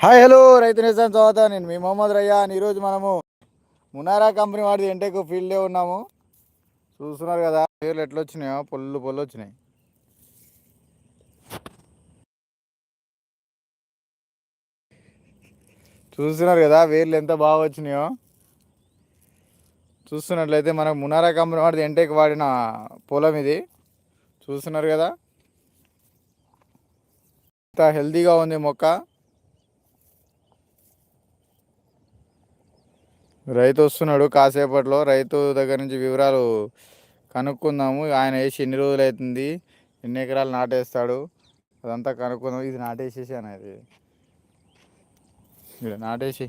Hi hello రైతు నిజాం చదువుతా నేను మీ మొహమ్మద్ రయ్యా ఈరోజు మనము మునారా కంపెనీ వాడిది ఎంటెక్ ఫీల్డే ఉన్నాము. చూస్తున్నారు కదా పేర్లు ఎట్లా వచ్చినాయో పొల్లు పొల్లు వచ్చినాయి. చూస్తున్నారు కదా వేర్లు ఎంత బాగా వచ్చినాయో? చూస్తున్నట్లయితే మనకు మునారా కంపెనీ వాడిది ఎంటెక్ వాడిన పొలం ఇది. చూస్తున్నారు కదా? ఎంత హెల్తీగా ఉంది మొక్క. రైతు వస్తున్నాడు కాసేపట్లో. రైతు దగ్గర నుంచి వివరాలు కనుక్కుందాము. ఆయన వేసి ఎన్ని రోజులు అవుతుంది? ఎన్ని ఎకరాలు నాటేస్తాడు? అదంతా కనుక్కుందాం. ఇది నాటేసేసాను అది ఇక్కడ నాటేసి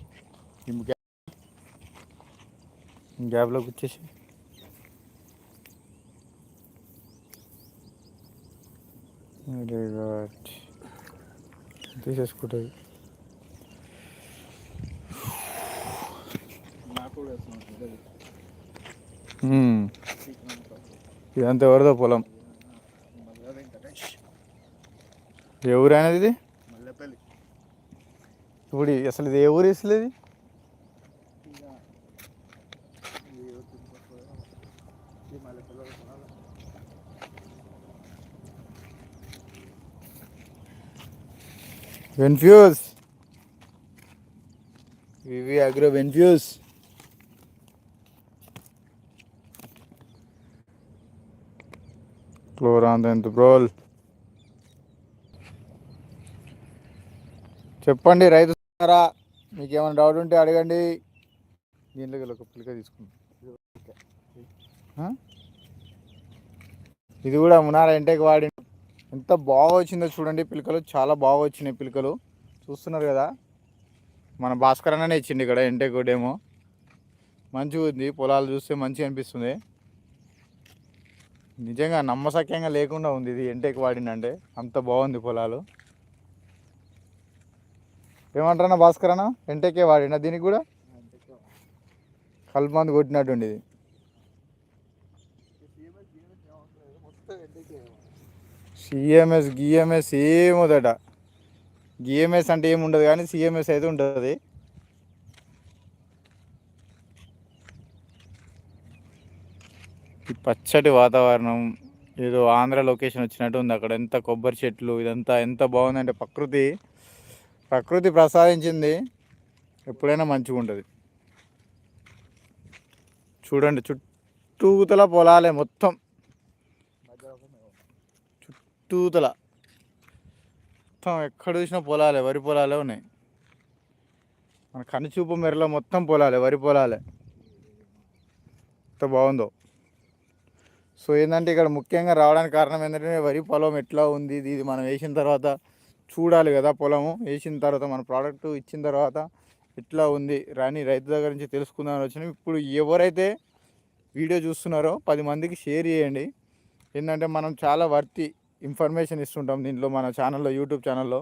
గ్యాప్లో గ్యాప్ వచ్చేసి. వెరీ గుడ్ తీసేసుకుంటుంది. ఇదంతా ఎవరిదో పొలం. ఏ ఊరు అనేది ఇది? ఇప్పుడు అసలు ఇది ఏ ఊరు అసలు ఇది ఇక ఇది తిరుపతి ఇది మల్లెపల్లి కొనాలి. వెన్ఫ్యూజ్ వివి అగ్రో వెన్ఫ్యూజ్ క్లోరాంత్ బ్రోల్ చెప్పండి రైతు సారా మీకు ఏమైనా డౌట్ ఉంటే అడగండి. దీంట్లో వెళ్ళి ఒక పిల్లక తీసుకుందాం. ఇది కూడా మునారా ఇంటేకి వాడి ఎంత బాగా వచ్చిందో చూడండి పిలకలు. చాలా బాగా వచ్చినాయి పిలకలు. చూస్తున్నారు కదా? మన భాస్కర్ అన్ననే ఇచ్చిండు ఇక్కడ ఇంటేక్ డేమో మంచిగా ఉంది పొలాలు చూస్తే మంచిగా అనిపిస్తుంది. నిజంగా నమ్మసక్యంగా లేకుండా ఉంది ఇది ఎంటెక్ వాడిందంటే అంత బాగుంది పొలాలు. ఏమంటారన్నా భాస్కర్ అన్న? ఎంటెకే వాడినా దీనికి కూడా? కలుపు మందు కొట్టినట్టు ఇది మొత్తం ఎండికే సిఎంఎస్ గిఎంఎస్ ఏముందట? గిఎంఎస్ అంటే ఏముండదు కానీ సిఎంఎస్ అయితే ఉంటుంది. ఈ పచ్చటి వాతావరణం ఏదో ఆంధ్ర లొకేషన్ వచ్చినట్టు ఉంది అక్కడ. ఎంత కొబ్బరి చెట్లు ఇదంతా ఎంత బాగుందంటే ప్రకృతి ప్రకృతి ప్రసాదించింది. ఎప్పుడైనా మంచిగా ఉంటుంది. చూడండి చుట్టూతల పొలాలే మొత్తం. చుట్టూతల. మొత్తం ఎక్కడ చూసినా పొలాలే వరి పొలాలే ఉన్నాయి. మన కనుచూపు మెరలో మొత్తం పొలాలే వరి పొలాలే. ఎంత బాగుందో. సో ఏంటంటే ఇక్కడ ముఖ్యంగా రావడానికి కారణం ఏంటంటే వరి పొలం ఎట్లా ఉంది ఇది మనం వేసిన తర్వాత చూడాలి కదా పొలము. వేసిన తర్వాత మన ప్రోడక్ట్ ఇచ్చిన తర్వాత ఎట్లా ఉంది రాని రైతు దగ్గర నుంచి తెలుసుకుందామని వచ్చిన. ఇప్పుడు ఎవరైతే వీడియో చూస్తున్నారో పది మందికి షేర్ చేయండి. ఏంటంటే మనం చాలా వర్తి ఇన్ఫర్మేషన్ ఇస్తుంటాం దీంట్లో మన ఛానల్లో యూట్యూబ్ ఛానల్లో.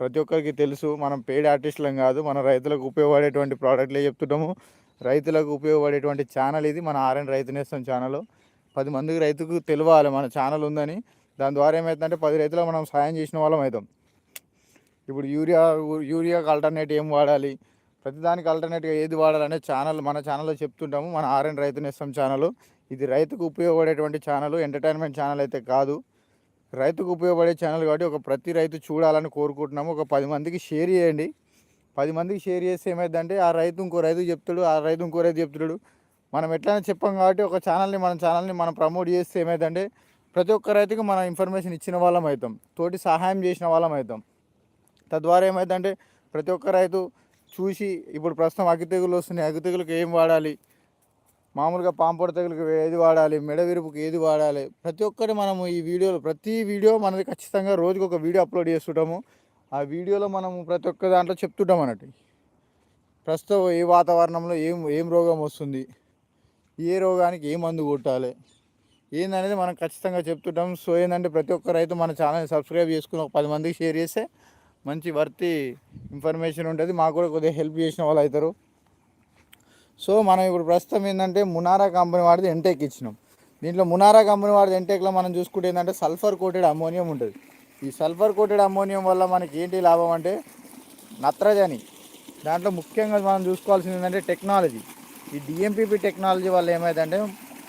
ప్రతి ఒక్కరికి తెలుసు మనం పెయిడ్ ఆర్టిస్టులం కాదు మన రైతులకు ఉపయోగపడేటువంటి ప్రోడక్ట్లే చెప్తుంటాము. రైతులకు ఉపయోగపడేటువంటి ఛానల్ ఇది మన ఆర్ఎన్ రైతు నేస్తం ఛానల్. పది మందికి రైతుకు తెలియాలి మన ఛానల్ ఉందని. దాని ద్వారా ఏమవుతుందంటే పది రైతులకు మనం సాయం చేసిన వాళ్ళం అవుతాం. ఇప్పుడు యూరియా యూరియాకి ఆల్టర్నేట్ ఏం వాడాలి? ప్రతిదానికి ఆల్టర్నేట్గా ఏది వాడాలనే ఛానల్ మన ఛానల్లో చెప్తుంటాము మన ఆర్ఎన్ రైతు నేస్తం ఛానల్. ఇది రైతుకు ఉపయోగపడేటువంటి ఛానల్ ఎంటర్టైన్మెంట్ ఛానల్ అయితే కాదు. రైతుకు ఉపయోగపడే ఛానల్ కాబట్టి ఒక ప్రతి రైతు చూడాలని కోరుకుంటున్నాము. ఒక పది మందికి షేర్ చేయండి. పది మందికి షేర్ చేస్తే ఏమైందంటే ఆ రైతు ఇంకో రైతు చెప్తాడు ఆ రైతు ఇంకో రైతు చెప్తాడు. మనం ఎట్లయినా చెప్పాం కాబట్టి ఒక ఛానల్ని మన ఛానల్ని మనం ప్రమోట్ చేస్తే ఏమైందంటే ప్రతి ఒక్క రైతుకు మనం ఇన్ఫర్మేషన్ ఇచ్చిన వాళ్ళం అవుతాం. తోటి సహాయం చేసిన వాళ్ళం అవుతాం. తద్వారా ఏమైందంటే ప్రతి ఒక్క రైతు చూసి ఇప్పుడు ప్రస్తుతం అగ్గి తెగులు వస్తున్నాయి. అగ్గి తెగులకు ఏం వాడాలి? మామూలుగా పాంపొడ తెగులకు ఏది వాడాలి మెడ విరుపుకి ఏది వాడాలి ప్రతి ఒక్కటి మనము ఈ వీడియోలో ప్రతి వీడియో మనది ఖచ్చితంగా రోజుకి ఒక వీడియో అప్లోడ్ చేస్తుంటాము. ఆ వీడియోలో మనము ప్రతి ఒక్క దాంట్లో చెప్తుంటాం అన్నట్టు. ప్రస్తుతం ఏ వాతావరణంలో ఏం ఏం రోగం వస్తుంది ఏ రోగానికి ఏ మందు కొట్టాలి ఏందనేది మనం ఖచ్చితంగా చెప్తుంటాం. సో ఏంటంటే ప్రతి ఒక్క రైతు మన ఛానల్ని సబ్స్క్రైబ్ చేసుకుని ఒక పది మందికి షేర్ చేస్తే మంచి వర్తి ఇన్ఫర్మేషన్ ఉంటుంది. మాకు కూడా కొద్దిగా హెల్ప్ చేసిన వాళ్ళు అవుతారు. సో మనం ఇప్పుడు ప్రస్తుతం ఏంటంటే మునారా కంపెనీ వాడిది ఎంటెక్ ఇచ్చినాం. దీంట్లో మునారా కంపెనీ వాడిది ఎంటెక్లో మనం చూసుకుంటే ఏంటంటే సల్ఫర్ కోటెడ్ అమోనియం ఉంటుంది. ఈ సల్ఫర్ కోటెడ్ అమ్మోనియం వల్ల మనకి ఏంటి లాభం అంటే నత్రజని. దాంట్లో ముఖ్యంగా మనం చూసుకోవాల్సింది ఏంటంటే టెక్నాలజీ. ఈ డిఎంపిపి టెక్నాలజీ వల్ల ఏమైందంటే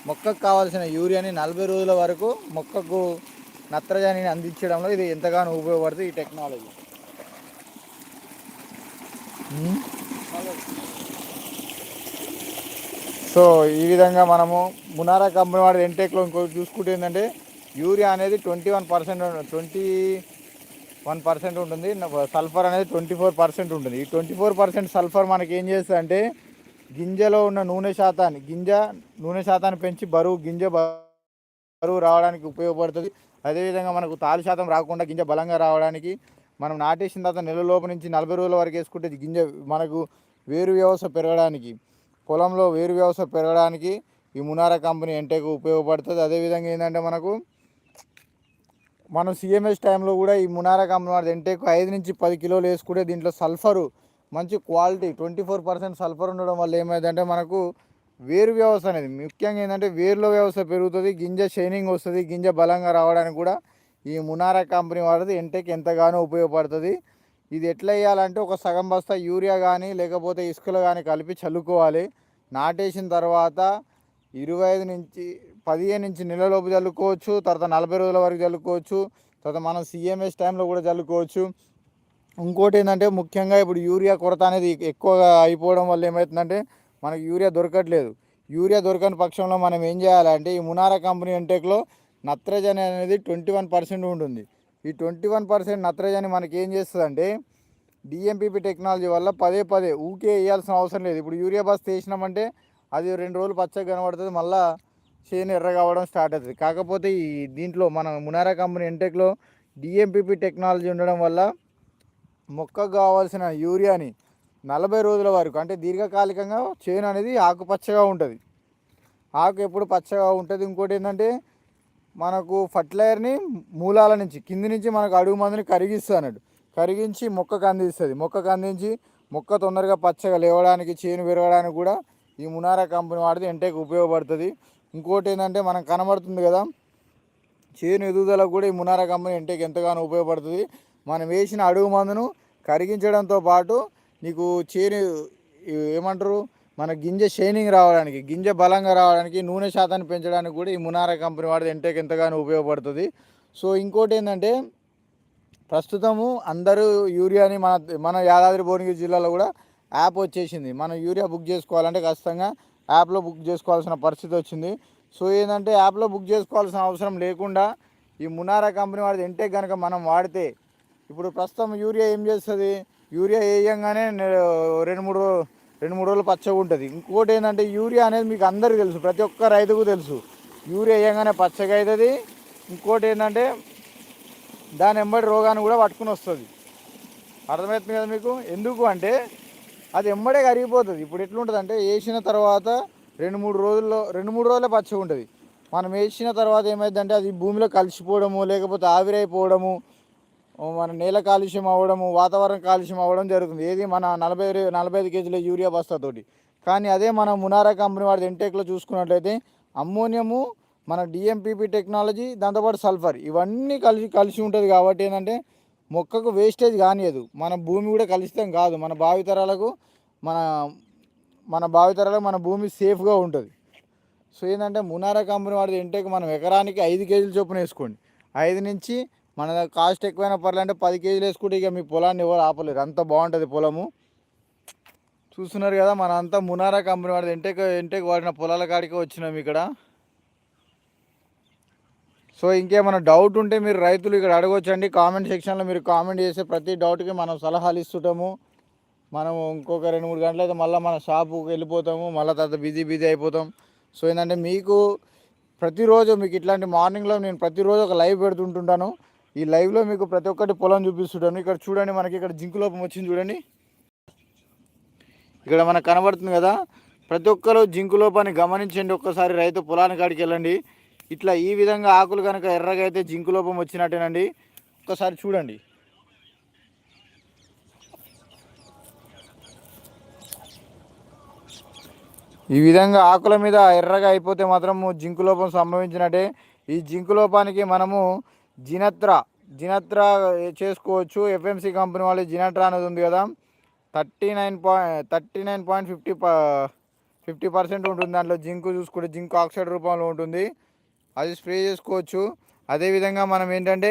మొక్కకు కావాల్సిన యూరియాని నలభై రోజుల వరకు మొక్కకు నత్రజనిని అందించడంలో ఇది ఎంతగానో ఉపయోగపడుతుంది ఈ టెక్నాలజీ. సో ఈ విధంగా మనము మునారా కంపెనీ వాడి ఎంటెక్లో ఇంకో చూసుకుంటే ఏంటంటే యూరియా అనేది twenty one percent twenty one percent ఉంటుంది సల్ఫర్ అనేది ట్వంటీ ఫోర్ పర్సెంట్ ఉంటుంది. ఈ ట్వంటీ ఫోర్ పర్సెంట్ సల్ఫర్ మనకి ఏం చేస్తుంది అంటే గింజలో ఉన్న నూనె శాతాన్ని గింజ నూనె శాతాన్ని పెంచి బరువు గింజ బరువు రావడానికి ఉపయోగపడుతుంది. అదేవిధంగా మనకు తాలు శాతం రాకుండా గింజ బలంగా రావడానికి మనం నాటేసిన తర్వాత నెల లోపు నుంచి నలభై రోజుల వరకు వేసుకుంటే గింజ మనకు వేరు వ్యవస్థ పెరగడానికి పొలంలో వేరు వ్యవస్థ పెరగడానికి ఈ మునారా కంపెనీ ఎంటెక్ ఉపయోగపడుతుంది. అదేవిధంగా ఏంటంటే మనకు మనం సిఎంఎస్ టైంలో కూడా ఈ మునారా కంపెనీ వాడితే ఎంటెక్ ఐదు నుంచి పది కిలోలు వేసుకుంటే దీంట్లో సల్ఫరు మంచి quality twenty four percent sulphur ఉండడం వల్ల ఏమైందంటే మనకు వేరు వ్యవస్థ అనేది ముఖ్యంగా ఏంటంటే వేరులో వ్యవస్థ పెరుగుతుంది గింజ షైనింగ్ వస్తుంది గింజ బలంగా రావడానికి కూడా ఈ మునారా కంపెనీ వాడిది ఎంటెక్ ఎంతగానో ఉపయోగపడుతుంది. ఇది ఎట్లా వేయాలంటే ఒక సగం బస్తా యూరియా కానీ లేకపోతే ఇసుకలు కానీ కలిపి చల్లుకోవాలి. నాటేసిన తర్వాత ఇరవై ఐదు నుంచి పదిహేను నుంచి నెలలోపు చల్లుకోవచ్చు తర్వాత నలభై రోజుల వరకు చల్లుకోవచ్చు తర్వాత మనం సిఎంఎస్ టైంలో కూడా చల్లుకోవచ్చు. ఇంకోటి ఏంటంటే ముఖ్యంగా ఇప్పుడు యూరియా కొరత అనేది ఎక్కువగా అయిపోవడం వల్ల ఏమవుతుందంటే మనకు యూరియా దొరకట్లేదు. యూరియా దొరకని పక్షంలో మనం ఏం చేయాలంటే ఈ మునారా కంపెనీ ఎంటెక్లో నత్రజని అనేది ట్వంటీ వన్ పర్సెంట్ ఉంటుంది. ఈ ట్వంటీ వన్ పర్సెంట్ నత్రజని మనకి ఏం చేస్తుందంటే డిఎంపీపీ టెక్నాలజీ వల్ల పదే పదే ఊకే వేయాల్సిన అవసరం లేదు. ఇప్పుడు యూరియా బస్ తీసినామంటే అది రెండు రోజులు పచ్చగా కనబడుతుంది మళ్ళీ చేను ఎర్ర కావడం స్టార్ట్ అవుతుంది. కాకపోతే ఈ దీంట్లో మన మునారా కంపెనీ ఎంటెక్లో డిఎంపీపీ టెక్నాలజీ ఉండడం వల్ల మొక్కకు కావాల్సిన యూరియాని నలభై రోజుల వరకు అంటే దీర్ఘకాలికంగా చేను అనేది ఆకుపచ్చగా ఉంటుంది. ఆకు ఎప్పుడు పచ్చగా ఉంటుంది. ఇంకోటి ఏంటంటే మనకు ఫర్టిలైజర్ని మూలాల నుంచి కింది నుంచి మనకు అడుగు మందుని కరిగిస్తుంది అన్నట్టు కరిగించి మొక్కకు అందిస్తుంది. మొక్కకు అందించి మొక్క తొందరగా పచ్చగా లేవడానికి చేను పెరగడానికి కూడా ఈ మునారా కంపెనీ వాడితే ఎంటెక్ ఉపయోగపడుతుంది. ఇంకోటి ఏంటంటే మనం కనబడుతుంది కదా చేను ఎదుగుదలకు కూడా ఈ మునారా కంపెనీ ఎంటెక్ ఎంతగానో ఉపయోగపడుతుంది. మనం వేసిన అడుగు మందును కరిగించడంతో పాటు నీకు చేను ఏమంటారు? మన గింజ షైనింగ్ రావడానికి గింజ బలంగా రావడానికి నూనె శాతాన్ని పెంచడానికి కూడా ఈ మునారా కంపెనీ వాడిది ఎంటెక్ ఎంతగానో ఉపయోగపడుతుంది. సో ఇంకోటి ఏంటంటే ప్రస్తుతము అందరూ యూరియాని మన మన యాదాద్రి భువనగిరి జిల్లాలో కూడా యాప్ వచ్చేసింది. మనం యూరియా బుక్ చేసుకోవాలంటే ఖచ్చితంగా యాప్లో బుక్ చేసుకోవాల్సిన పరిస్థితి వచ్చింది. సో ఏంటంటే యాప్లో బుక్ చేసుకోవాల్సిన అవసరం లేకుండా ఈ మునారా కంపెనీ వాడిది ఎంటెక్ కనుక మనం వాడితే ఇప్పుడు ప్రస్తుతం యూరియా ఏం చేస్తుంది? యూరియా వేయంగానే రెండు మూడు రెండు మూడు రోజులు పచ్చగా ఉంటుంది. ఇంకోటి ఏంటంటే యూరియా అనేది మీకు అందరికీ తెలుసు ప్రతి ఒక్క రైతుకు తెలుసు. యూరియా వేయగానే పచ్చగా అవుతుంది. ఇంకోటి ఏంటంటే దాని ఎంబడి రోగాన్ని కూడా పట్టుకుని వస్తుంది. అర్థమవుతుంది కదా మీకు? ఎందుకు అంటే అది ఎంబడే కరిగిపోతుంది. ఇప్పుడు ఎట్లుంటుంది అంటే వేసిన తర్వాత రెండు మూడు రోజుల్లో రెండు మూడు రోజులే పచ్చగా ఉంటుంది. మనం వేసిన తర్వాత ఏమైందంటే అది భూమిలో కలిసిపోవడము లేకపోతే ఆవిరైపోవడము మన నేల కాలుష్యం అవ్వడము వాతావరణ కాలుష్యం అవ్వడం జరుగుతుంది. ఏది మన నలభై నలభై ఐదు కేజీల యూరియా బస్తాతోటి. కానీ అదే మన మునారా కంపెనీ వాడి ఎంటెక్లో చూసుకున్నట్లయితే అమ్మోనియము మన డిఎంపీపీ టెక్నాలజీ దాంతోపాటు సల్ఫర్ ఇవన్నీ కలిసి కలిసి ఉంటుంది కాబట్టి ఏంటంటే మొక్కకు వేస్టేజ్ కానియదు. మన భూమి కూడా కలుషితం కాదు. మన భావితరాలకు మన మన భావితరాలకు మన భూమి సేఫ్గా ఉంటుంది. సో ఏంటంటే మునారా కంపెనీ వాడిది ఎంటెక్ మనం ఎకరానికి ఐదు కేజీలు చొప్పున వేసుకోండి. ఐదు నుంచి మన కాస్ట్ ఎక్కువైనా పర్లేదు అంటే పది కేజీలు వేసుకుంటే ఇక మీ పొలాన్ని ఎవరు ఆపలేరు. అంత బాగుంటుంది పొలము. చూస్తున్నారు కదా మన అంతా మునారా కంపెనీ వాడిది. ఎంటెక్ ఎంటెక్ వాడిన పొలాల కాడికి వచ్చినాం ఇక్కడ. సో ఇంకేమైనా డౌట్ ఉంటే మీరు రైతులు ఇక్కడ అడగొచ్చండి. కామెంట్ సెక్షన్లో మీరు కామెంట్ చేసే ప్రతి డౌట్కి మనం సలహాలు ఇస్తుంటాము. మనం ఇంకొక రెండు మూడు గంటలు అయితే మళ్ళీ మన షాపుకి వెళ్ళిపోతాము. మళ్ళీ తర్వాత బిజీ బిజీ అయిపోతాం. సో ఏంటంటే మీకు ప్రతిరోజు మీకు ఇట్లాంటి మార్నింగ్లో నేను ప్రతిరోజు ఒక లైవ్ పెడుతుంటుంటాను. ఈ లైవ్లో మీకు ప్రతి ఒక్కటి పొలం చూపిస్తుంటాను. ఇక్కడ చూడండి మనకి ఇక్కడ జింకు లోపం వచ్చింది చూడండి. ఇక్కడ మనకు కనబడుతుంది కదా ప్రతి ఒక్కరు జింకు లోపాన్ని గమనించండి. ఒక్కసారి రైతు పొలానికి కాడికి వెళ్ళండి. ఇట్లా ఈ విధంగా ఆకులు కనుక ఎర్రగా అయితే జింకు లోపం వచ్చినట్టేనండి. ఒక్కసారి చూడండి. ఈ విధంగా ఆకుల మీద ఎర్రగా అయిపోతే మాత్రము జింకు లోపం సంభవించినట్టే. ఈ జింకు లోపానికి మనము జినత్రా. జినత్రా చేసుకోవచ్చు. ఎఫ్ఎంసి కంపెనీ వాళ్ళు జినట్రా అనేది ఉంది కదా. Thirty nine point thirty nine point fifty fifty percent ఉంటుంది దాంట్లో. జింక్ చూసుకుంటే జింక్ ఆక్సైడ్ రూపంలో ఉంటుంది. అది స్ప్రే చేసుకోవచ్చు. అదేవిధంగా మనం ఏంటంటే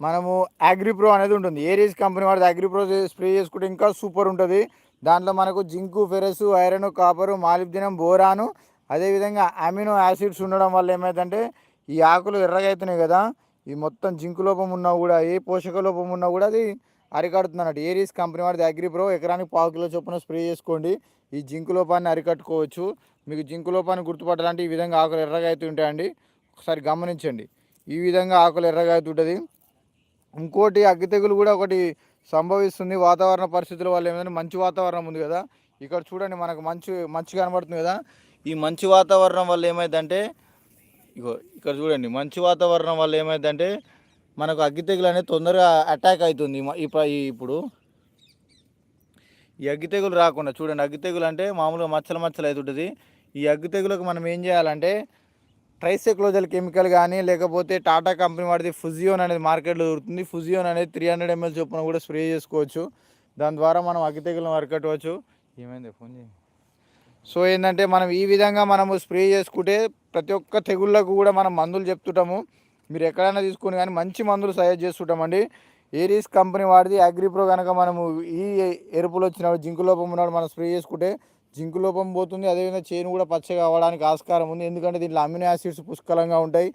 మనము అగ్రిప్రో అనేది ఉంటుంది. ఏరీస్ కంపెనీ వాడిది అగ్రిప్రో స్ప్రే చేసుకుంటే ఇంకా సూపర్ ఉంటుంది. దాంట్లో మనకు zinc ferrous iron copper molybdenum boron అదేవిధంగా అమినో యాసిడ్స్ ఉండడం వల్ల ఏమైందంటే ఈ ఆకులు ఎర్రగా అవుతున్నాయి కదా ఈ మొత్తం జింకు లోపం ఉన్నా కూడా ఏ పోషక లోపం ఉన్నా కూడా అది అరికడుతుంది అన్నట్టు ఏరీస్ కంపెనీ వాడిది? అగ్రిప్రో ఎకరానికి పావు కిలో చొప్పున స్ప్రే చేసుకోండి. ఈ జింకు లోపాన్ని అరికట్టుకోవచ్చు. మీకు జింకు లోపాన్ని గుర్తుపట్టాలంటే ఈ విధంగా ఆకులు ఎర్రగా అవుతుంటాయండి ఒకసారి గమనించండి. ఈ విధంగా ఆకులు ఎర్రగా అవుతుంటుంది ఇంకోటి అగ్గి తెగులు కూడా ఒకటి సంభవిస్తుంది. వాతావరణ పరిస్థితుల వల్ల ఏమైందంటే మంచి వాతావరణం ఉంది కదా. ఇక్కడ చూడండి మనకు మంచు మంచు కనబడుతుంది కదా. ఈ మంచి వాతావరణం వల్ల ఏమైందంటే ఇగో ఇక్కడ చూడండి మంచి వాతావరణం వల్ల ఏమైందంటే మనకు అగ్గి తెగులు అనేది తొందరగా అటాక్ అవుతుంది. ఇప్పుడు ఈ అగ్గి తెగులు రాకుండా చూడండి అగ్గి తెగులు అంటే మామూలుగా మచ్చలు మచ్చలు అవుతుంటుంది. ఈ అగ్గి తెగులకు మనం ఏం చేయాలంటే ట్రైసెక్లోజల్ కెమికల్ కానీ లేకపోతే టాటా కంపెనీ వాడిది ఫుజియోన్ అనేది మార్కెట్లో దొరుకుతుంది. ఫుజియోన్ అనేది త్రీ హండ్రెడ్ ఎంఎల్ చొప్పున కూడా స్ప్రే చేసుకోవచ్చు. దాని ద్వారా మనం అగ్గి తెగులను అరికట్టవచ్చు. ఏమైంది? ఫోన్ చేయండి సో ఏంటంటే మనం ఈ విధంగా మనము స్ప్రే చేసుకుంటే ప్రతి ఒక్క తెగుళ్ళకు కూడా మనం మందులు చెప్తుంటాము. మీరు ఎక్కడైనా తీసుకుని కానీ మంచి మందులు సజెస్ట్ చేస్తుంటామండి. ఏరీస్ కంపెనీ వాడిది అగ్రిప్రో కనుక మనము ఈ ఎరుపులు వచ్చినప్పుడు జింకు లోపం ఉన్నప్పుడు మనం స్ప్రే చేసుకుంటే జింకు లోపం పోతుంది. అదేవిధంగా చేను కూడా పచ్చగా అవ్వడానికి ఆస్కారం ఉంది. ఎందుకంటే దీంట్లో అమినో యాసిడ్స్ పుష్కలంగా ఉంటాయి.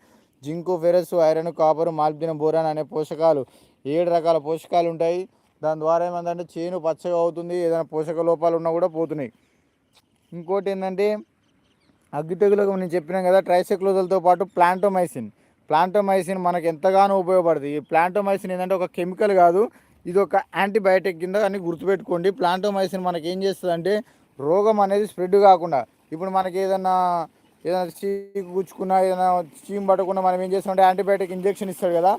Zinc ferrous iron copper molybdenum boron అనే పోషకాలు ఏడు రకాల పోషకాలు ఉంటాయి. దాని ద్వారా ఏమందంటే చేను పచ్చగా అవుతుంది. ఏదైనా పోషక లోపాలు ఉన్నా కూడా పోతున్నాయి. ఇంకోటి ఏంటంటే అగ్గి తెగులకు నేను చెప్పినాం కదా ట్రైసెక్లోజల్తో పాటు ప్లాంటోమైసిన్ ప్లాంటోమైసిన్ మనకు ఎంతగానో ఉపయోగపడుతుంది. ఈ ప్లాంటోమైసిన్ ఏంటంటే ఒక కెమికల్ కాదు ఇది ఒక యాంటీబయాటిక్ కింద అని గుర్తుపెట్టుకోండి. ప్లాంటోమైసిన్ మనకి ఏం చేస్తుందంటే రోగం అనేది స్ప్రెడ్ కాకుండా ఇప్పుడు మనకి ఏదైనా ఏదైనా చీకు గుచ్చుకున్నా ఏదైనా చీమ్ పట్టకుండా మనం ఏం చేస్తామంటే యాంటీబయాటిక్ ఇంజెక్షన్ ఇస్తాడు కదా.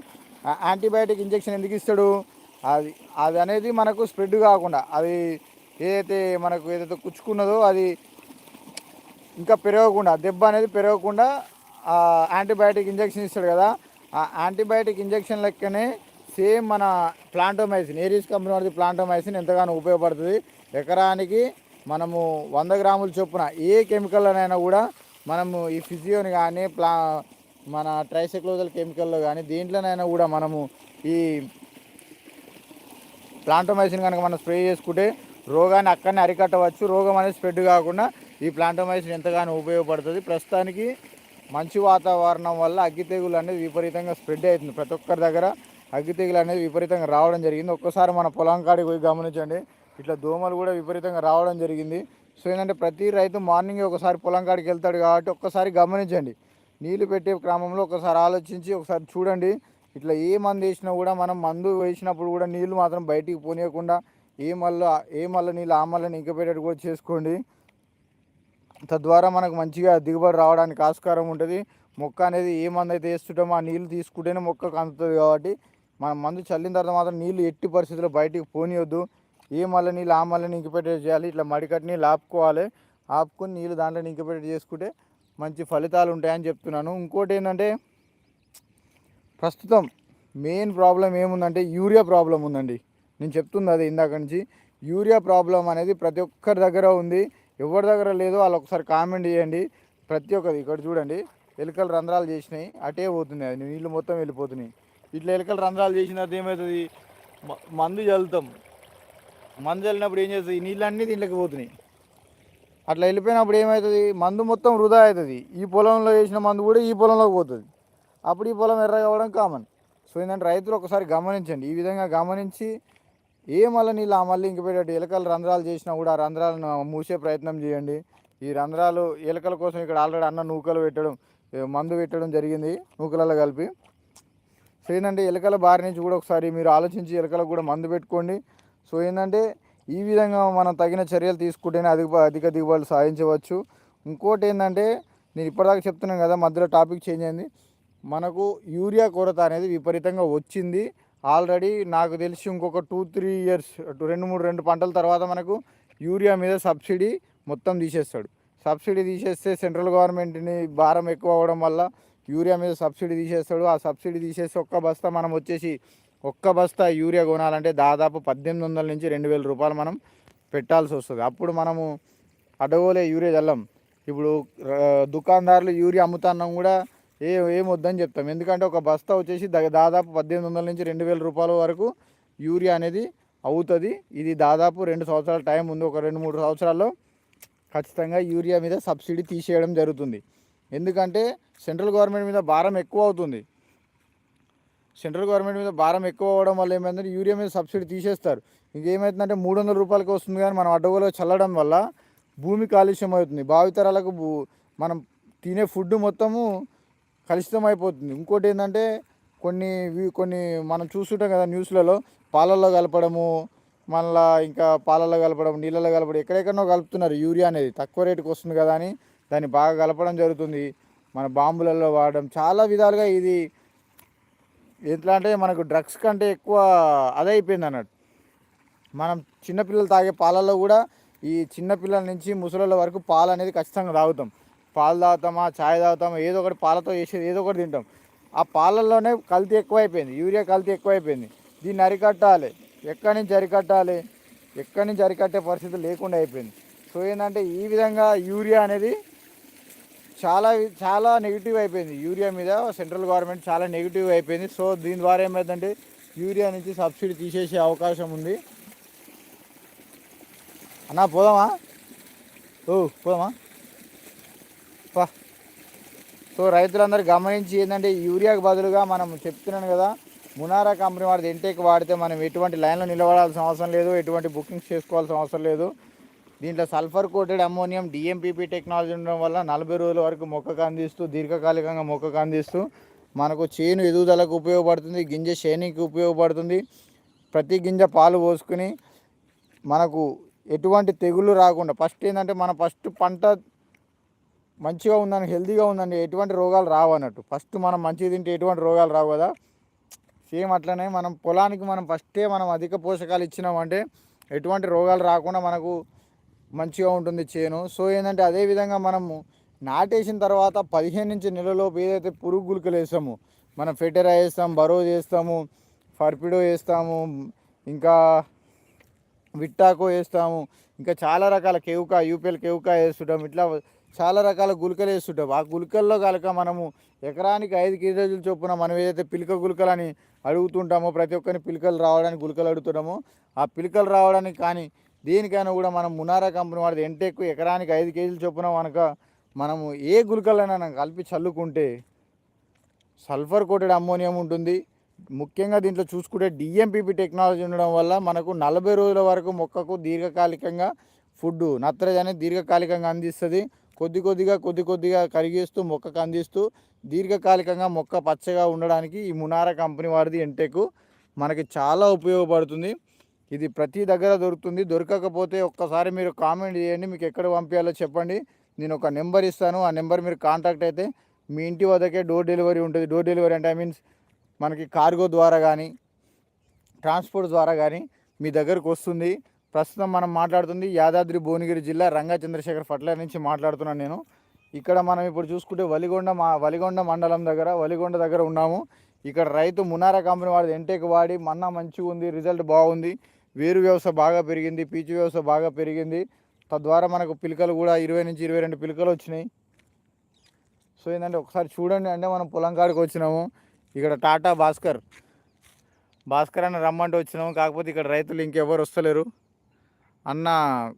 ఆ యాంటీబయాటిక్ ఇంజెక్షన్ ఎందుకు ఇస్తాడు? అది అది అనేది మనకు స్ప్రెడ్ కాకుండా అది ఏదైతే మనకు ఏదైతే కుచ్చుకున్నదో అది ఇంకా పెరగకుండా దెబ్బ అనేది పెరగకుండా యాంటీబయాటిక్ ఇంజెక్షన్ ఇస్తాడు కదా ఆ యాంటీబయాటిక్ ఇంజెక్షన్ లెక్కనే సేమ్ మన ప్లాంటోమైసిన్ ఏరియస్ కంపెనీ వాడిది ప్లాంటోమైసిన్ ఎంతగానో ఉపయోగపడుతుంది. ఎకరానికి మనము వంద గ్రాముల చొప్పున ఏ కెమికల్లోనైనా కూడా మనము ఈ ఫిజియోని కానీ ప్లా మన ట్రైసెక్లోజల్ కెమికల్లో కానీ దీంట్లోనైనా కూడా మనము ఈ ప్లాంటోమైసిన్ కనుక మనం స్ప్రే చేసుకుంటే రోగాన్ని అక్కడనే అరికట్టవచ్చు. రోగం అనేది స్ప్రెడ్ కాకుండా ఈ ప్లాంటోమైసిన్ ఎంతగానో ఉపయోగపడుతుంది. ప్రస్తుతానికి మంచి వాతావరణం వల్ల అగ్గి తెగులు అనేది విపరీతంగా స్ప్రెడ్ అవుతుంది. ప్రతి ఒక్కరి దగ్గర అగ్గి తెగులు అనేది విపరీతంగా రావడం జరిగింది. ఒక్కసారి మన పొలం కాడికి పోయి గమనించండి. ఇట్లా దోమలు కూడా విపరీతంగా రావడం జరిగింది. సో ఏంటంటే ప్రతి రైతు మార్నింగ్ ఒకసారి పొలం కాడికి వెళ్తాడు కాబట్టి ఒక్కసారి గమనించండి. నీళ్ళు పెట్టే క్రమంలో ఒకసారి ఆలోచించి ఒకసారి చూడండి. ఇట్లా ఏ మందు వేసినా కూడా మనం మందు వేసినప్పుడు కూడా నీళ్ళు మాత్రం బయటికి పోనీయకుండా ఏ మళ్ళీ ఏ మళ్ళీ నీళ్ళు ఆ మళ్ళీ ఇంకపెట్టేట్టు కూడా చేసుకోండి. తద్వారా మనకు మంచిగా దిగుబడి రావడానికి ఆస్కారం ఉంటుంది. మొక్క అనేది ఏ మందు అయితే వేస్తుంటామో ఆ నీళ్ళు తీసుకుంటేనే మొక్కకు అందుతుంది కాబట్టి మనం మందు చల్లిన తర్వాత మాత్రం నీళ్ళు ఎట్టి పరిస్థితుల్లో బయటికి పోనీయొద్దు. ఏ మళ్ళీ నీళ్ళు ఆ మళ్ళీ ఇంకిపెట్టేట్ చేయాలి. ఇట్లా మడికట్టి నీళ్ళు ఆపుకోవాలి ఆపుకొని నీళ్ళు దాంట్లో ఇంకిపెట్టేట్ చేసుకుంటే మంచి ఫలితాలు ఉంటాయని చెప్తున్నాను. ఇంకోటి ఏంటంటే ప్రస్తుతం మెయిన్ ప్రాబ్లం ఏముందంటే యూరియా ప్రాబ్లం ఉందండి. నేను చెప్తుంది అది ఇందాక నుంచి. యూరియా ప్రాబ్లం అనేది ప్రతి ఒక్కరి దగ్గర ఉంది. ఎవరి దగ్గర లేదో వాళ్ళు ఒకసారి కామెంట్ చేయండి. ప్రతి ఒక్కరి ఇక్కడ చూడండి ఎలుకలు రంధ్రాలు చేసినాయి అటే పోతున్నాయి అది నీళ్ళు మొత్తం వెళ్ళిపోతున్నాయి. ఇట్లా ఎలుకలు రంధ్రాలు చేసిన తర్వాత ఏమవుతుంది? మందు చల్లుతాం. మందు చల్లినప్పుడు ఏం చేస్తుంది? నీళ్ళన్నీ దీంట్లోకి పోతున్నాయి. అట్లా వెళ్ళిపోయినప్పుడు ఏమవుతుంది? మందు మొత్తం వృధా అవుతుంది. ఈ పొలంలో వేసిన మందు కూడా ఈ పొలంలోకి పోతుంది. అప్పుడు ఈ పొలం ఎర్ర కావడం కామన్ సో ఏంటంటే రైతులు ఒకసారి గమనించండి. ఈ విధంగా గమనించి ఏ మళ్ళీ నీళ్ళు ఆ మళ్ళీ ఇంక ఎలకలు రంధ్రాలు చేసినా కూడా ఆ రంధ్రాలను మూసే ప్రయత్నం చేయండి. ఈ రంధ్రాలు ఎలకల కోసం ఇక్కడ ఆల్రెడీ అన్న నూకలు పెట్టడం మందు పెట్టడం జరిగింది నూకలలో కలిపి. సో ఏంటంటే ఎలకల బారి నుంచి కూడా ఒకసారి మీరు ఆలోచించి ఎలకలకు కూడా మందు పెట్టుకోండి. సో ఏంటంటే ఈ విధంగా మనం తగిన చర్యలు తీసుకుంటేనే అధిక అధిక దిగుబడులు సాధించవచ్చు. ఇంకోటి ఏంటంటే నేను ఇప్పటిదాకా చెప్తున్నాను కదా మధ్యలో టాపిక్ చేంజ్ అయింది. మనకు యూరియా కొరత అనేది విపరీతంగా వచ్చింది. ఆల్రెడీ నాకు తెలిసి ఇంకొక టూ త్రీ ఇయర్స్ రెండు మూడు రెండు పంటల తర్వాత మనకు యూరియా మీద సబ్సిడీ మొత్తం తీసేస్తాడు. సబ్సిడీ తీసేస్తే సెంట్రల్ గవర్నమెంట్ని భారం ఎక్కువ అవ్వడం వల్ల యూరియా మీద సబ్సిడీ తీసేస్తాడు. ఆ సబ్సిడీ తీసేసి ఒక్క బస్తా మనం వచ్చేసి ఒక్క బస్తా యూరియా కొనాలంటే దాదాపు పద్దెనిమిది వందల నుంచి రెండు వేల రూపాయలు మనం పెట్టాల్సి వస్తుంది. అప్పుడు మనము అడగోలే యూరియా చల్లం. ఇప్పుడు దుకాణదారులు యూరియా అమ్ముతున్నాం కూడా ఏ ఏం వద్దని చెప్తాం. ఎందుకంటే ఒక బస్తా వచ్చేసి దాదాపు పద్దెనిమిది వందల నుంచి రెండు వేల రూపాయల వరకు యూరియా అనేది అవుతుంది. ఇది దాదాపు రెండు సంవత్సరాల టైం ఉంది. ఒక రెండు మూడు సంవత్సరాల్లో ఖచ్చితంగా యూరియా మీద సబ్సిడీ తీసేయడం జరుగుతుంది. ఎందుకంటే సెంట్రల్ గవర్నమెంట్ మీద భారం ఎక్కువ అవుతుంది. సెంట్రల్ గవర్నమెంట్ మీద భారం ఎక్కువ అవ్వడం వల్ల ఏమైందంటే యూరియా మీద సబ్సిడీ తీసేస్తారు. ఇంకేమవుతుందంటే మూడు వందల రూపాయలకి వస్తుంది కానీ మనం అడ్డగోలో చల్లడం వల్ల భూమి కాలుష్యం అవుతుంది. భావితరాలకు భూ- మనం తినే ఫుడ్ మొత్తము కలుషితం అయిపోతుంది ఇంకోటి ఏంటంటే కొన్ని వి- కొన్ని మనం చూస్తుంటాం కదా న్యూస్లలో పాలల్లో కలపడము మళ్ళా ఇంకా పాలల్లో కలపడం నీళ్ళలో కలపడం ఎక్కడెక్కడో కలుపుతున్నారు యూరియా అనేది. తక్కువ రేటుకి వస్తుంది కదా అని దాన్ని బాగా కలపడం జరుగుతుంది. మన బాంబులలో వాడడం చాలా విధాలుగా ఇది ఎట్లా అంటే మనకు డ్రగ్స్ కంటే ఎక్కువ అదే అయిపోయింది అన్నట్టు. మనం చిన్నపిల్లలు తాగే పాలల్లో కూడా ఈ చిన్నపిల్లల నుంచి ముసలోళ్ళ వరకు పాలు అనేది ఖచ్చితంగా తాగుతాం. పాలు తాగుతామా చాయ్ తాగుతామా ఏదో ఒకటి పాలతో చేసేది ఏదో ఒకటి తింటాం. ఆ పాలల్లోనే కల్తీ ఎక్కువైపోయింది యూరియా కల్తీ ఎక్కువైపోయింది. దీన్ని అరికట్టాలి. ఎక్కడి నుంచి అరికట్టాలి? ఎక్కడి నుంచి అరికట్టే పరిస్థితి లేకుండా అయిపోయింది. సో ఏంటంటే ఈ విధంగా యూరియా అనేది చాలా చాలా నెగిటివ్ అయిపోయింది. యూరియా మీద సెంట్రల్ గవర్నమెంట్ చాలా నెగిటివ్ అయిపోయింది. సో దీని ద్వారా ఏమైందంటే యూరియా నుంచి సబ్సిడీ తీసేసే అవకాశం ఉంది. అన్నా పోదామా? ఓ పోదామా? సో రైతులందరూ గమనించి ఏంటంటే యూరియాకు బదులుగా మనం చెప్తున్నాను కదా మునారా కంపెనీ వాడిది ఇంటేక్ వాడితే మనం ఎటువంటి లైన్లో నిలబడాల్సిన అవసరం లేదు ఎటువంటి బుకింగ్స్ చేసుకోవాల్సిన అవసరం లేదు. దీంట్లో sulphur coated ammonium DMPP technology ఉండడం వల్ల నలభై రోజుల వరకు మొక్కకు అందిస్తూ దీర్ఘకాలికంగా మొక్కకు అందిస్తూ మనకు చేను ఎదుగుదలకు ఉపయోగపడుతుంది గింజ షైనింగ్కి ఉపయోగపడుతుంది. ప్రతి గింజ పాలు పోసుకుని మనకు ఎటువంటి తెగుళ్ళు రాకుండా ఫస్ట్ ఏంటంటే మన ఫస్ట్ పంట మంచిగా ఉందని హెల్తీగా ఉందండి ఎటువంటి రోగాలు రావు అన్నట్టు. ఫస్ట్ మనం మంచిగా తింటే ఎటువంటి రోగాలు రావు కదా. సేమ్ అట్లనే మనం పొలానికి మనం ఫస్టే మనం అధిక పోషకాలు ఇచ్చినామంటే ఎటువంటి రోగాలు రాకుండా మనకు మంచిగా ఉంటుంది చేను. సో ఏంటంటే అదే విధంగా మనము నాటేసిన తర్వాత పదిహేను నుంచి నెలలోపు ఏదైతే పురుగు గుళికలు వేస్తాము మనం ఫెటెరా వేస్తాం బరో చేస్తాము ఫర్పిడో వేస్తాము ఇంకా విట్టాకో వేస్తాము ఇంకా చాలా రకాల కేవుకా యూపీఎల్ కేవుకా వేస్తుంటాం ఇట్లా చాలా రకాల గుళికలు వేస్తుంటాం. ఆ గుళికల్లో కనుక మనము ఎకరానికి ఐదు కేజీల చొప్పున మనం ఏదైతే పిలక గుళికలని అడుగుతుంటామో ప్రతి ఒక్కరిని పిలకలు రావడానికి గుళికలు అడుగుతున్నామో ఆ పిలకలు రావడానికి కానీ దేనికైనా కూడా మనం మునారా కంపెనీ వాడిది ఎంటెక్ ఎకరానికి ఐదు కేజీలు చొప్పున కనుక మనము ఏ గుళికలైనా కలిపి చల్లుకుంటే సల్ఫర్ కోటెడ్ అమ్మోనియం ఉంటుంది. ముఖ్యంగా దీంట్లో చూసుకుంటే డిఎంపీపీ టెక్నాలజీ ఉండడం వల్ల మనకు నలభై రోజుల వరకు మొక్కకు దీర్ఘకాలికంగా ఫుడ్ నత్రజని దీర్ఘకాలికంగా అందిస్తుంది. కొద్ది కొద్దిగా కొద్ది కొద్దిగా కరిగిస్తూ మొక్కకు అందిస్తూ దీర్ఘకాలికంగా మొక్క పచ్చగా ఉండడానికి ఈ మునారా కంపెనీ వాడిది ఎంటెక్ మనకి చాలా ఉపయోగపడుతుంది. ఇది ప్రతి దగ్గర దొరుకుతుంది. దొరకకపోతే ఒక్కసారి మీరు కామెంట్ చేయండి. మీకు ఎక్కడ పంపించాలో చెప్పండి. నేను ఒక నెంబర్ ఇస్తాను. ఆ నెంబర్ మీరు కాంటాక్ట్ అయితే మీ ఇంటి వద్దకే డోర్ డెలివరీ ఉంటుంది. డోర్ డెలివరీ అంటే ఐ మీన్స్ మనకి కార్గో ద్వారా కానీ ట్రాన్స్పోర్ట్ ద్వారా కానీ మీ దగ్గరకు వస్తుంది. ప్రస్తుతం మనం మాట్లాడుతుంది యాదాద్రి భువనగిరి జిల్లా రంగా చంద్రశేఖర్ ఫర్టిలైజర్ నుంచి మాట్లాడుతున్నాను నేను. ఇక్కడ మనం ఇప్పుడు చూసుకుంటే వలిగొండ మా వలిగొండ మండలం దగ్గర వలిగొండ దగ్గర ఉన్నాము. ఇక్కడ రైతు మునారా కంపెనీ వాడి ఎంటెక్ వాడి మన్నా మంచిగా ఉంది రిజల్ట్ బాగుంది. వేరు వ్యవస్థ బాగా పెరిగింది పీచు వ్యవస్థ బాగా పెరిగింది. తద్వారా మనకు పిలకలు కూడా ఇరవై నుంచి ఇరవై రెండు పిలకలు వచ్చినాయి. సో ఏంటంటే ఒకసారి చూడండి అంటే మనం పొలం కాడికి వచ్చినాము. ఇక్కడ టాటా భాస్కర్ భాస్కర్ అని రమ్మంటే వచ్చినాము. కాకపోతే ఇక్కడ రైతులు ఇంకెవరు వస్తలేరు. అన్న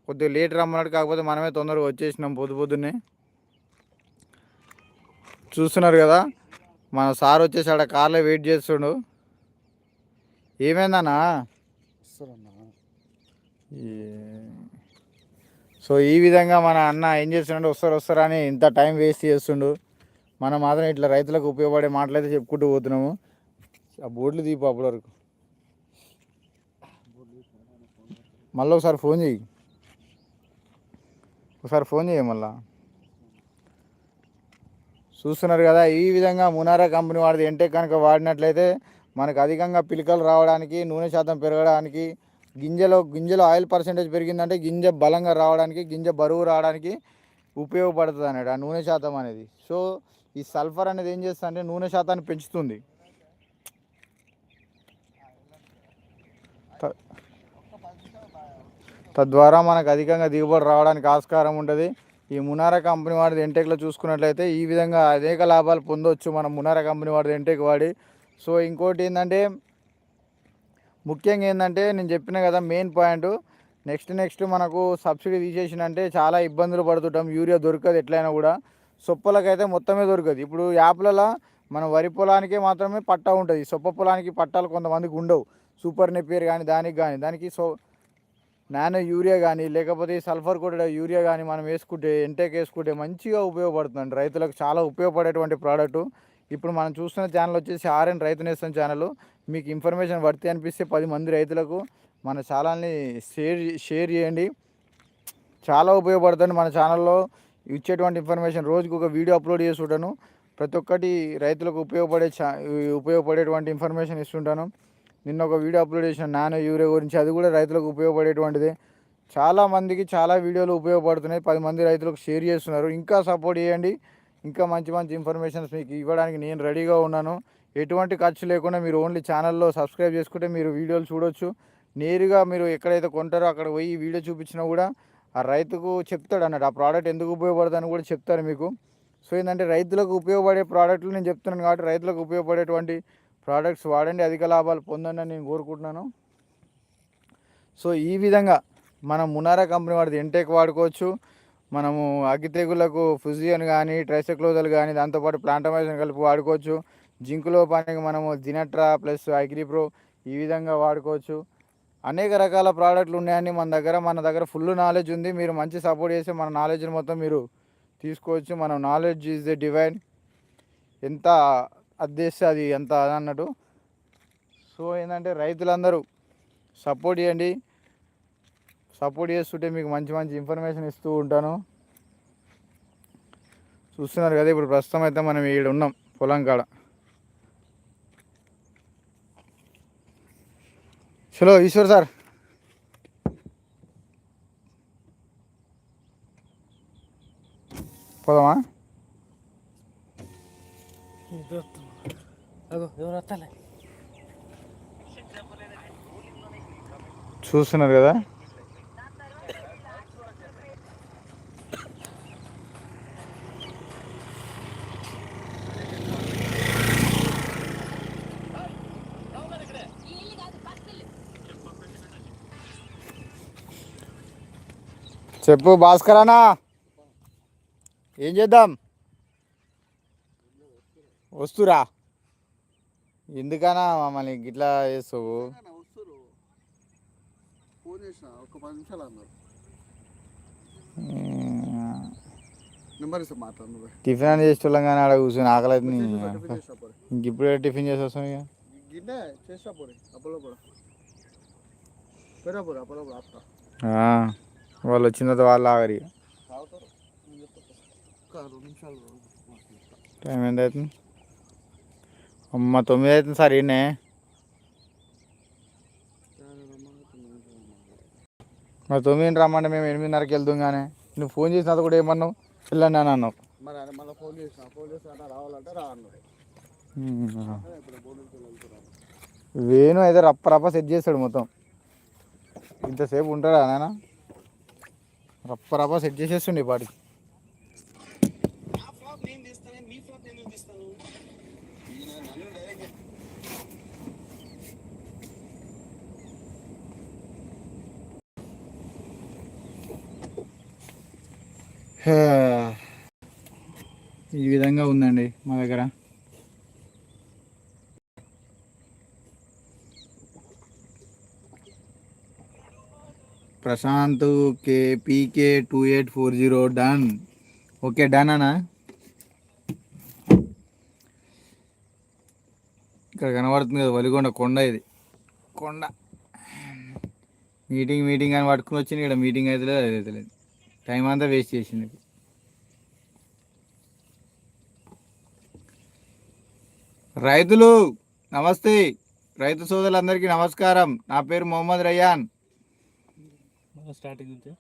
కొద్దిగా లేట్ రమ్మన్నాడు కాకపోతే మనమే తొందరగా వచ్చేసినాం పొద్దు పొద్దున్నే. చూస్తున్నారు కదా మన సార్ వచ్చేసి ఆడ కార్లో వెయిట్ చేస్తుండు. ఏమైందన్నా? ఈ- సో ఈ విధంగా మన అన్న ఏం చేస్తున్నాడు వస్తారు వస్తారని ఇంత టైం వేస్ట్ చేస్తుండు. మనం మాత్రం ఇట్లా రైతులకు ఉపయోగపడే మాటలైతే చెప్పుకుంటూ పోతున్నాము. ఆ బోర్డులు దీపు అప్పటి వరకు. మళ్ళీ ఒకసారి ఫోన్ చేయి ఒకసారి ఫోన్ చేయి మళ్ళా. చూస్తున్నారు కదా ఈ విధంగా మునారా కంపెనీ వాడిది ఎంటెక్ కనుక వాడినట్లయితే మనకు అధికంగా పిలకలు రావడానికి నూనె శాతం పెరగడానికి గింజలో గింజలో ఆయిల్ పర్సెంటేజ్ పెరిగిందంటే గింజ బలంగా రావడానికి గింజ బరువు రావడానికి ఉపయోగపడుతుంది అన్నట్టు ఆ నూనె శాతం అనేది. సో ఈ సల్ఫర్ అనేది ఏం చేస్తుంది అంటే నూనె శాతాన్ని పెంచుతుంది. తద్వారా మనకు అధికంగా దిగుబడి రావడానికి ఆస్కారం ఉంటుంది ఈ మునారా కంపెనీ వాడిది ఎంటెక్లో చూసుకున్నట్లయితే ఈ విధంగా అనేక లాభాలు పొందవచ్చు మనం మునారా కంపెనీ వాడిది ఎంటెక్ వాడి. సో ఇంకోటి ఏంటంటే ముఖ్యంగా ఏంటంటే నేను చెప్పిన కదా మెయిన్ పాయింట్. నెక్స్ట్ నెక్స్ట్ మనకు సబ్సిడీ తీసేసినంటే చాలా ఇబ్బందులు పడుతుంటాం. యూరియా దొరకదు ఎట్లయినా కూడా. సొప్పలకైతే మొత్తమే దొరకదు. ఇప్పుడు యాప్లలో మన వరి పొలానికే మాత్రమే పట్టా ఉంటుంది. సొప్ప పొలానికి పట్టాలు కొంతమందికి ఉండవు. సూపర్ నెపియర్ కానీ దానికి కానీ దానికి సో నానో యూరియా కానీ లేకపోతే సల్ఫర్ కూడా యూరియా కానీ మనం వేసుకుంటే ఎంటెక్ వేసుకుంటే మంచిగా ఉపయోగపడుతుంది రైతులకు చాలా ఉపయోగపడేటువంటి ప్రోడక్ట్. ఇప్పుడు మనం చూస్తున్న ఛానల్ వచ్చేసి ఆర్ఎన్ రైతు నేస్తం ఛానల్. మీకు ఇన్ఫర్మేషన్ వర్తి అనిపిస్తే పది మంది రైతులకు మన ఛానల్ని షేర్ షేర్ చేయండి. చాలా ఉపయోగపడుతుంది మన ఛానల్లో. ఇచ్చేటువంటి ఇన్ఫర్మేషన్ రోజుకు ఒక వీడియో అప్లోడ్ చేస్తుంటాను ప్రతి ఒక్కటి రైతులకు ఉపయోగపడే చా ఉపయోగపడేటువంటి ఇన్ఫర్మేషన్ ఇస్తుంటాను. నిన్న ఒక వీడియో అప్లోడ్ చేసిన నానో యూరియా గురించి అది కూడా రైతులకు ఉపయోగపడేటువంటిది. చాలా మందికి చాలా వీడియోలు ఉపయోగపడుతున్నాయి. పది మంది రైతులకు షేర్ చేస్తున్నారు. ఇంకా సపోర్ట్ చేయండి. ఇంకా మంచి మంచి ఇన్ఫర్మేషన్స్ మీకు ఇవ్వడానికి నేను రెడీగా ఉన్నాను. ఎటువంటి ఖర్చు లేకుండా మీరు ఓన్లీ ఛానల్లో సబ్స్క్రైబ్ చేసుకుంటే మీరు వీడియోలు చూడొచ్చు. నేరుగా మీరు ఎక్కడైతే కొంటారో అక్కడ పోయి వీడియో చూపించినా కూడా ఆ రైతుకు చెప్తాడు అన్నట్టు ఆ ప్రోడక్ట్ ఎందుకు ఉపయోగపడుతుందని కూడా చెప్తారు మీకు. సో ఏంటంటే రైతులకు ఉపయోగపడే ప్రోడక్ట్లు నేను చెప్తున్నాను కాబట్టి రైతులకు ఉపయోగపడేటువంటి ప్రోడక్ట్స్ వాడండి అధిక లాభాలు పొందండి నేను కోరుకుంటున్నాను. సో ఈ విధంగా మనం మునారా కంపెనీ వాడిది ఎంటెక్ వాడుకోవచ్చు. మనము అగ్గి తెగులకు ఫుజియన్ కానీ ట్రైసెక్లోజల్ కానీ దాంతోపాటు ప్లాంటమైజన్ కలిపి వాడుకోవచ్చు. జింక్ లోపానికి మనము జినట్రా ప్లస్ అగ్రిప్రో ఈ విధంగా వాడుకోవచ్చు. అనేక రకాల ప్రోడక్ట్లు ఉన్నాయని మన దగ్గర. మన దగ్గర ఫుల్ నాలెడ్జ్ ఉంది. మీరు మంచి సపోర్ట్ చేసి మన నాలెడ్జ్ని మొత్తం మీరు తీసుకోవచ్చు. మన నాలెడ్జ్ ఈజ్ ద డివైన్. ఎంత అద్దేస్తే అది ఎంత అన్నట్టు సో ఏంటంటే రైతులందరూ సపోర్ట్ చేయండి. సపోర్ట్ చేస్తుంటే మీకు మంచి మంచి ఇన్ఫర్మేషన్ ఇస్తూ ఉంటాను. చూస్తున్నారు కదా ఇప్పుడు ప్రస్తుతం అయితే మనం ఇక్కడ ఉన్నాం పొలం కాడ. చలో ఈశ్వర్ సార్. పోదామా? అగో ఎవరు వస్తాలే? చూస్తున్నారు కదా? చెప్పు భాస్కరానా ఏం చేద్దాం? వస్తురా. ఎందుకనా మమ్మల్ని గిట్లా చేస్తావు? వస్తారు ఫోన్ చేసిన ఒక పది నిమిషాలు అన్నారు. నెంబర్ ఇస్తా మాట్లాడు నువ్వే. టిఫిన్ అని చేసేవాళ్ళం కానీ ఆడ కూర్చొని ఆకలి అవుతుంది టిఫిన్ చేసినా పోరే. ఇంక ఇప్పుడే టిఫిన్ చేసి వస్తాం ఇక? గిన్నె చేసినా పోరే అప్పలో కూడా. పెరా పోరే అప్పలో కూడా ఆపుతా. ఆ, వాళ్ళు వచ్చిన తర్వాత వాళ్ళు ఆగరు. టైం ఎంత అవుతుంది? అమ్మ తొమ్మిది అవుతుంది సార్ ఈయనే. మరి తొమ్మిది రమ్మంటే మేము ఎనిమిదిన్నరకి వెళ్తాం కానీ నువ్వు ఫోన్ చేసిన తర్వాత కూడా ఏమన్నావు? వెళ్ళండి అని అన్నావు. వేణు అయితే రప్ప రప్ప సెట్ చేస్తాడు మొత్తం. ఇంతసేపు ఉంటాడా నాయన? రప్ప రప్ప సెట్ చేసేస్తుండే పాటికి. ఈ విధంగా ఉందండి మా దగ్గర. Prashant K PK two eight four zero done. Okay done అనా ఇక్కడ కనబడుతుంది కదా వలిగొండ కొండ ఇది. కొండ. మీటింగ్ మీటింగ్ అని పట్టుకుని వచ్చింది ఇక్కడ మీటింగ్ అయితే లేదు అయితే లేదు. టైం అంతా వేస్ట్ చేసింది రైతులు నమస్తే. రైతు సోదరులందరికీ నమస్కారం. నా పేరు మొహమ్మద్ రయ్యాన్ స్టార్టింగ్ నుంచి?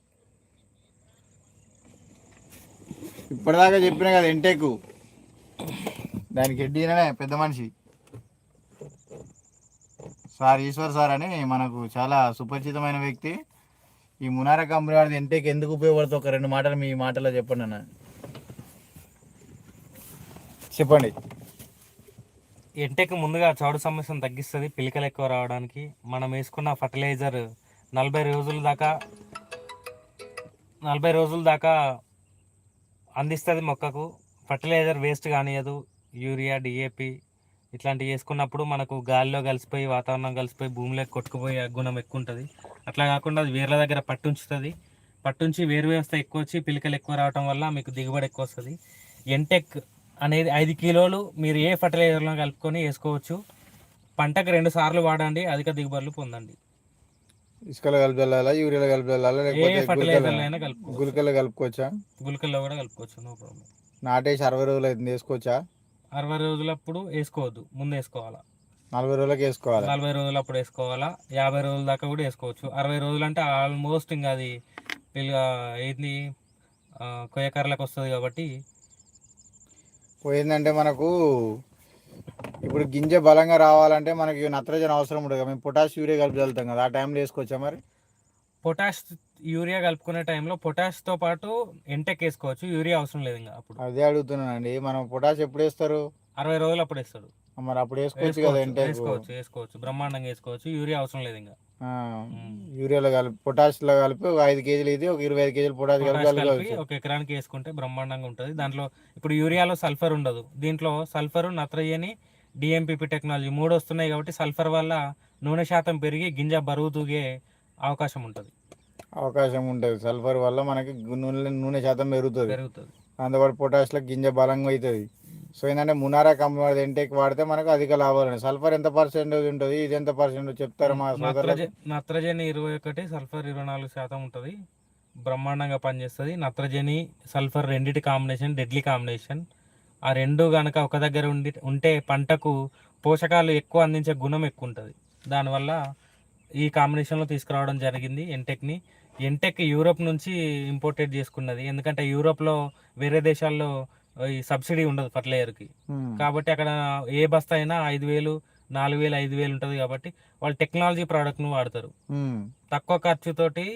ఇప్పటిదాకా చెప్పిన కదా ఎంటెక్ దానికి హెడ్ ఈయననే పెద్ద మనిషి. సార్ ఈశ్వర్ సార్ అని మనకు చాలా సుపరిచితమైన వ్యక్తి. ఈ మునారా కంపెనీ వాడిది ఎంటేకి ఎందుకు ఉపయోగపడుతుంది ఒక రెండు మాటలు మీ మాటలో చెప్పండి అన్న. చెప్పండి. ఎంటెక్ ముందుగా చౌడు సమస్యను తగ్గిస్తుంది పిలికలు ఎక్కువ రావడానికి. మనం వేసుకున్న ఫర్టిలైజర్ నలభై రోజుల దాకా నలభై రోజుల దాకా అందిస్తుంది మొక్కకు. ఫర్టిలైజర్ వేస్ట్ కానియదు యూరియా డిఏపి ఇట్లాంటివి వేసుకున్నప్పుడు మనకు గాలిలో కలిసిపోయి వాతావరణం కలిసిపోయి భూమిలోకి కొట్టుకుపోయే గుణం ఎక్కువ ఉంటుంది. అట్లా కాకుండా అది వేర్ల దగ్గర పట్టుంచుతుంది. పట్టుంచి వేరు వ్యవస్థ ఎక్కువ వచ్చి పిలికలు ఎక్కువ రావడం వల్ల మీకు దిగుబడి ఎక్కువ వస్తుంది ఎంటెక్ అనేది ఐదు కిలోలు మీరు ఏ ఫర్టిలైజర్లో కలుపుకొని వేసుకోవచ్చు. పంటకు రెండు సార్లు వాడండి అధిక దిగుబడులు పొందండి. ఇసుకలో కలిపి వెళ్ళాలా యూరియాలో కలిపి లేకపోతే కలుపుకోవచ్చు. కూడా కలుపుకోవచ్చు నో ప్రాబ్లం. నాటేసి అరవై రోజులు అయితే వేసుకోవచ్చా? అరవై రోజులప్పుడు వేసుకోవద్దు ముందు వేసుకోవాలా? నలభై రోజులకి వేసుకోవాలి. నలభై రోజులప్పుడు వేసుకోవాలా? యాభై రోజుల దాకా కూడా వేసుకోవచ్చు. అరవై రోజులు అంటే ఆల్మోస్ట్ ఇంకా అది పిల్ల ఏంది? ఆ, కొయ్యకర్రలకు వస్తుంది కాబట్టి. పోయిందంటే మనకు ఇప్పుడు గింజ బలంగా రావాలంటే మనకి నత్రజని అవసరం ఉంటుంది కదా. మేము పొటాష్ యూరియా కలిపి చల్లుతాం కదా. ఆ టైంలో వేసుకోవచ్చా మరి? పొటాష్ యూరియా కలుపుకునే టైంలో పొటాష్తో పాటు ఎంటెక్ వేసుకోవచ్చు. యూరియా అవసరం లేదు ఇంకా అప్పుడు. అదే అడుగుతున్నానండి. మనం పొటాష్ ఎప్పుడు వేస్తారు? అరవై రోజులు అప్పుడు వేస్తాడు. మరి అప్పుడు వేసుకోవచ్చు కదా వేసుకోవచ్చు వేసుకోవచ్చు వేసుకోవచ్చు. బ్రహ్మాండంగా వేసుకోవచ్చు. యూరియా అవసరం లేదు ఇంకా. యూరియాలో కలిపి పొటాష్లో కలిపి ఒక ఐదు కేజీలు ఇది ఒక ఇరవై ఐదు కేజీలు పొటాష్ కలిపి ఒక ఎకరానికి వేసుకుంటే బ్రహ్మాండంగా ఉంటుంది. దాంట్లో ఇప్పుడు యూరియాలో సల్ఫర్ ఉండదు. దీంట్లో సల్ఫర్ నత్రజని డిఎంపిపి టెక్నాలజీ మూడు వస్తున్నాయి కాబట్టి సల్ఫర్ వల్ల నూనె శాతం పెరిగి గింజ బరువు తూగే అవకాశం ఉంటుంది. అవకాశం ఉంటుంది. సల్ఫర్ వల్ల మనకి నూనె నూనె శాతం పెరుగుతుంది. పెరుగుతుంది. అందుబాటు పొటాష్లో గింజ బలంగా అవుతుంది. సో ఏంటంటే మునారా కంపెనీ ఎంటెక్ వాడితే మనకు అధిక లాభాలు సల్ఫర్ ఎంత పర్సెంటేజ్ ఉంటుంది? ఇది ఎంత పర్సెంట్ చెప్తారా మా నత్రజని ఇరవై ఒకటి సల్ఫర్ ఇరవై నాలుగు శాతం ఉంటుంది. బ్రహ్మాండంగా పనిచేస్తుంది. నత్రజని సల్ఫర్ రెండిటి కాంబినేషన్ డెడ్లీ కాంబినేషన్. ఆ రెండు కనుక ఒక దగ్గర ఉండి ఉంటే పంటకు పోషకాలు ఎక్కువ అందించే గుణం ఎక్కువ ఉంటుంది. దానివల్ల ఈ కాంబినేషన్లో తీసుకురావడం జరిగింది ఎంటెక్ని ఎంటెక్ యూరోప్ నుంచి ఇంపోర్టెడ్ చేసుకున్నది. ఎందుకంటే యూరోప్లో వేరే దేశాల్లో ఈ సబ్సిడీ ఉండదు ఫర్టిలైజర్కి. కాబట్టి అక్కడ ఏ బస్తా అయినా ఐదు వేలు నాలుగు వేలు ఐదు వేలు ఉంటుంది కాబట్టి వాళ్ళు టెక్నాలజీ ప్రోడక్ట్ను వాడతారు. తక్కువ ఖర్చుతోటి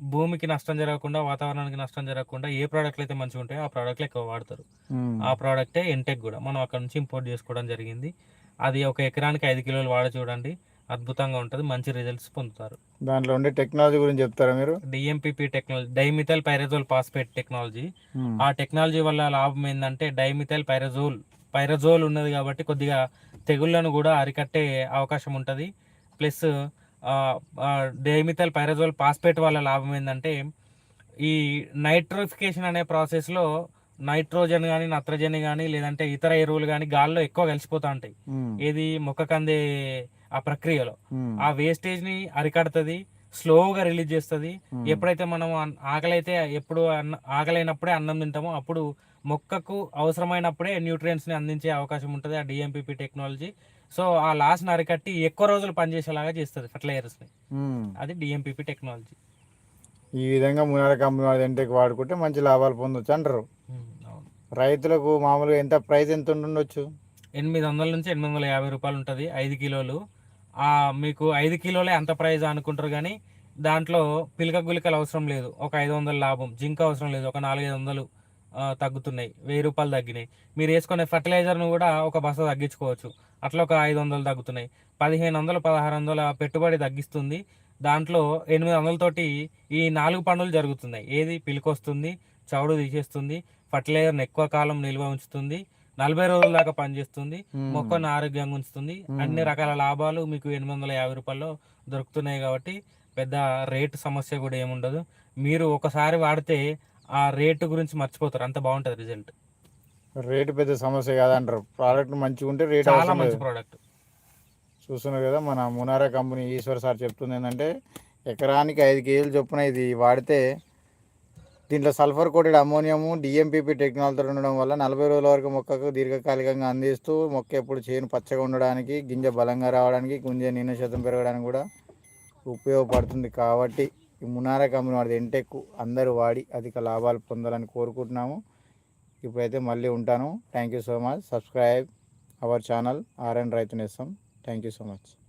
భూమికి నష్టం జరగకుండా వాతావరణానికి నష్టం జరగకుండా ఏ ప్రోడక్ట్లు అయితే మంచిగా ఉంటాయో ఆ ప్రోడక్ట్లు ఎక్కువ వాడతారు. ఆ ప్రోడక్టే ఎంటెక్ కూడా మనం అక్కడ నుంచి ఇంపోర్ట్ చేసుకోవడం జరిగింది అది ఒక ఎకరానికి ఐదు కిలోలు వాడ చూడండి అద్భుతంగా ఉంటుంది మంచి రిజల్ట్స్ పొందుతారు. దాంట్లో ఉండే టెక్నాలజీ గురించి చెప్తారా మీరు? DMPP technology dimethyl pyrazole phosphate technology. ఆ టెక్నాలజీ వల్ల లాభం ఏంటంటే డైమిథైల్ పైరజోల్ పైరజోల్ ఉన్నది కాబట్టి కొద్దిగా తెగుళ్ళను కూడా అరికట్టే అవకాశం ఉంటుంది. ప్లస్ డైమిథైల్ పైరజోల్ పాస్పేట్ వల్ల లాభం ఏంటంటే ఈ నైట్రోఫికేషన్ అనే ప్రాసెస్లో నైట్రోజన్ కానీ నత్రజన్ కానీ లేదంటే ఇతర ఎరువులు కానీ గాల్లో ఎక్కువ కలిసిపోతూ ఉంటాయి. ఉమ్. ఏది మొక్కకు అందే ఆ ప్రక్రియలో. ఆ వేస్టేజ్ని అరికడుతుంది స్లోగా రిలీజ్ చేస్తుంది. ఎప్పుడైతే మనం ఆకలి అయితే ఎప్పుడు అన్న ఆకలైనప్పుడే అన్నం తింటామో అప్పుడు మొక్కకు అవసరమైనప్పుడే న్యూట్రియంట్స్ని అందించే అవకాశం ఉంటుంది ఆ డిఎంపిపి టెక్నాలజీ. సో ఆ లాస్ని అరికట్టి ఎక్కువ రోజులు పనిచేసేలాగా చేస్తుంది ఫర్టిలైజర్స్ని. అది డిఎంపిపి టెక్నాలజీ. ఈ విధంగా మునార కంపెనీ ఎంటెక్ వాడుకుంటే మంచి లాభాలు పొందొచ్చు అంటారు. రైతులకు మామూలుగా ఎంత ప్రైస్ ఎంత ఉండొచ్చు ఎనిమిది వందల నుంచి ఎనిమిది వందల యాభై రూపాయలు ఉంటుంది ఐదు కిలోలు. మీకు ఐదు కిలోలే అంత ప్రైజ్ అనుకుంటారు కానీ దాంట్లో పిలక గులికలు అవసరం లేదు. ఒక ఐదు వందల లాభం. జింక్ అవసరం లేదు. ఒక నాలుగైదు వందలు తగ్గుతున్నాయి. వెయ్యి రూపాయలు తగ్గినాయి. మీరు వేసుకునే ఫర్టిలైజర్ను కూడా ఒక బస్తా తగ్గించుకోవచ్చు. అట్లా ఒక ఐదు వందలు తగ్గుతున్నాయి. పదిహేను వందలు పదహారు వందల పెట్టుబడి తగ్గిస్తుంది. దాంట్లో ఎనిమిది వందలతోటి ఈ నాలుగు పనులు జరుగుతున్నాయి. ఏది పిలికొస్తుంది? చౌడు తీసేస్తుంది. ఫర్టిలైజర్ని ఎక్కువ కాలం నిల్వ ఉంచుతుంది. నలభై రోజుల దాకా పనిచేస్తుంది. మొక్కను ఆరోగ్యంగా ఉంచుతుంది. అన్ని రకాల లాభాలు మీకు ఎనిమిది వందల యాభై రూపాయల్లో దొరుకుతున్నాయి కాబట్టి పెద్ద రేటు సమస్య కూడా ఏముండదు. మీరు ఒకసారి వాడితే ఆ రేటు గురించి మర్చిపోతారు. అంత బాగుంటుంది రిజల్ట్ రేటు పెద్ద సమస్య కాదంటారు. ప్రోడక్ట్ మంచిగా ఉంటే రేట్ చాలా మంచి ప్రోడక్ట్ చూస్తున్నారు కదా మన మునారా కంపెనీ ఈశ్వర్ సార్ చెప్తుంది ఏంటంటే ఎకరానికి ఐదు కేజీలు చొప్పున ఇది వాడితే దీంట్లో sulphur coated ammonium DMPP technology ఉండడం వల్ల నలభై రోజుల వరకు మొక్కకు దీర్ఘకాలికంగా అందిస్తూ మొక్క ఎప్పుడు చేను పచ్చగా ఉండడానికి గింజ బలంగా రావడానికి గుంజ నిన్న శాతం పెరగడానికి కూడా ఉపయోగపడుతుంది. కాబట్టి ఈ మునారా కంపెనీ వాడిది ఎంటెక్ అందరూ వాడి అధిక లాభాలు పొందాలని కోరుకుంటున్నాము. ఇప్పుడైతే మళ్ళీ ఉంటాను. Thank you so much subscribe our channel RN Rythu Nestham thank you so much